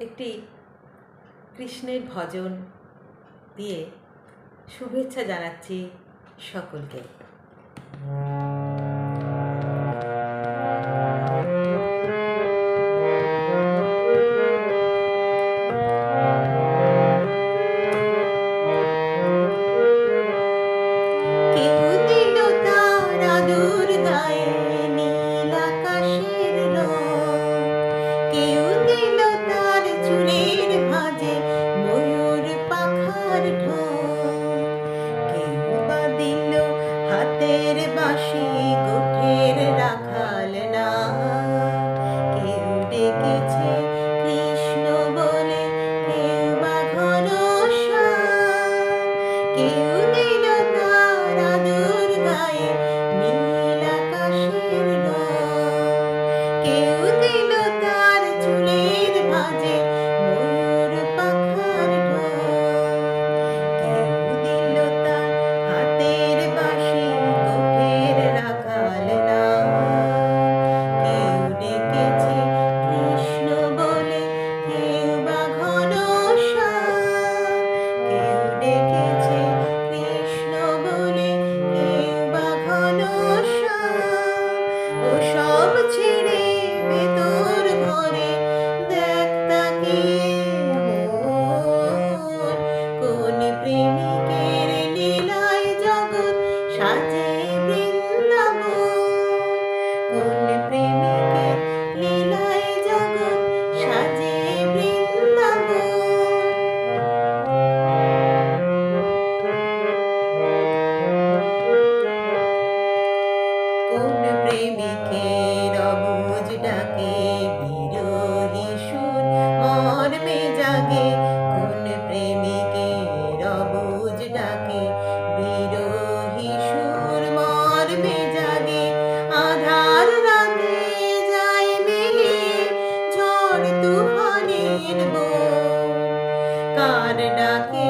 একটি কৃষ্ণের ভজন দিয়ে শুভেচ্ছা জানাচ্ছি সকলকে। হাতের বাঁশি কুঠের রাখাল না। কেউ ডেকেছে কৃষ্ণ বলে, কেউ বা ঘন কেউ দিল তার আদর গায়ে নীল আকাশের কেউ দিল তার চুলের ভাজে Bring me ডাকে